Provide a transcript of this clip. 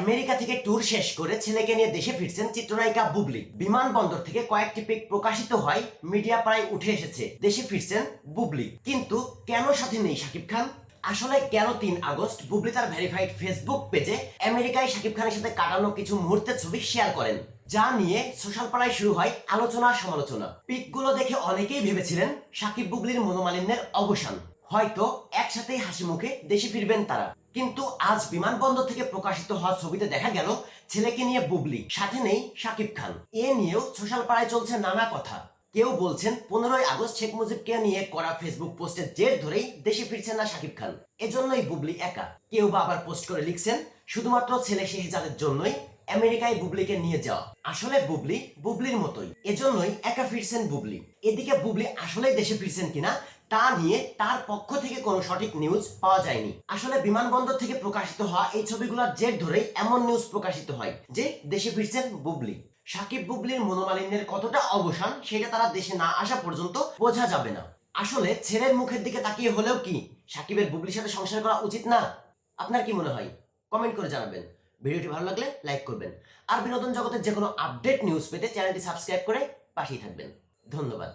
America থেকে tour শেষ করে ছেলেকে নিয়ে দেশে ফিরছেন চিত্রনায়িকা বুবলি। বিমানবন্দর থেকে কয়েকটি পিক প্রকাশিত হয় মিডিয়া প্রায় উঠে এসেছে, দেশে ফিরছেন বুবলি। কিন্তু কেন সাথে নেই শাকিব খান? আসলে কেন তিন আগস্ট বুবলি তার ভেরিফাইড ফেসবুক পেজে আমেরিকায় শাকিব খানের সাথে কাটানো কিছু মুহূর্তের ছবি শেয়ার করেন, যা নিয়ে সোশ্যাল পাড়ায় শুরু হয় আলোচনা সমালোচনা পিকগুলো দেখে অনেকেই ভেবেছিলেন শাকিব বুবলির মনোমালিন্যের অবসান। হয়তো একসাথেই হাসি মুখে দেশে ফিরবেন তারা। কিন্তু আজ বিমানবন্দর থেকে প্রকাশিত হওয়া ছবিতে দেখা গেল ছেলেকে নিয়ে বুবলি, সাথে নেই শাকিব খান। এ নিয়েও সোশ্যাল পাড়ায় চলছে নানা কথা। কেউ বলছেন, পনেরোই আগস্ট শেখ মুজিবকে নিয়ে করা ফেসবুক পোস্টের জের ধরেই দেশে ফিরছেন না শাকিব খান। এজন্যই বুবলি একা। কেউ বা আবার পোস্ট করে লিখছেন, শুধুমাত্র ছেলে শেহজাদের জন্যই আমেরিকায় বুবলিকে নিয়ে যাওয়া। আসলে বুবলি বুবলির মতোই। এজন্যই একা ফিরছেন বুবলি। এদিকে বুবলি আসলে দেশে ফিরছেন কিনা, তা নিয়ে তার পক্ষ থেকে কোনো সঠিক নিউজ পাওয়া যায়নি। আসলে বিমানবন্দর থেকে প্রকাশিত হওয়া এই ছবিগুলোর জের ধরেই এমন নিউজ প্রকাশিত হয় যে, দেশে ফিরছেন বুবলি। সাকিব বুবলির মনোমালিন্যের কতটা অবসান সেটা তারা দেশে না আসা পর্যন্ত বোঝা যাবে না। আসলে ছেলের মুখের দিকে তাকিয়ে হলেও কি, সাকিবের বুবলির সাথে সংসার করা উচিত না? আপনার কি মনে হয়? কমেন্ট করে জানাবেন। ভিডিওটি ভালো লাগলে লাইক করবেন। আর বিনোদন জগতের যে কোনো আপডেট নিউজ পেতে চ্যানেলটি সাবস্ক্রাইব করে পাশেই থাকবেন। ধন্যবাদ।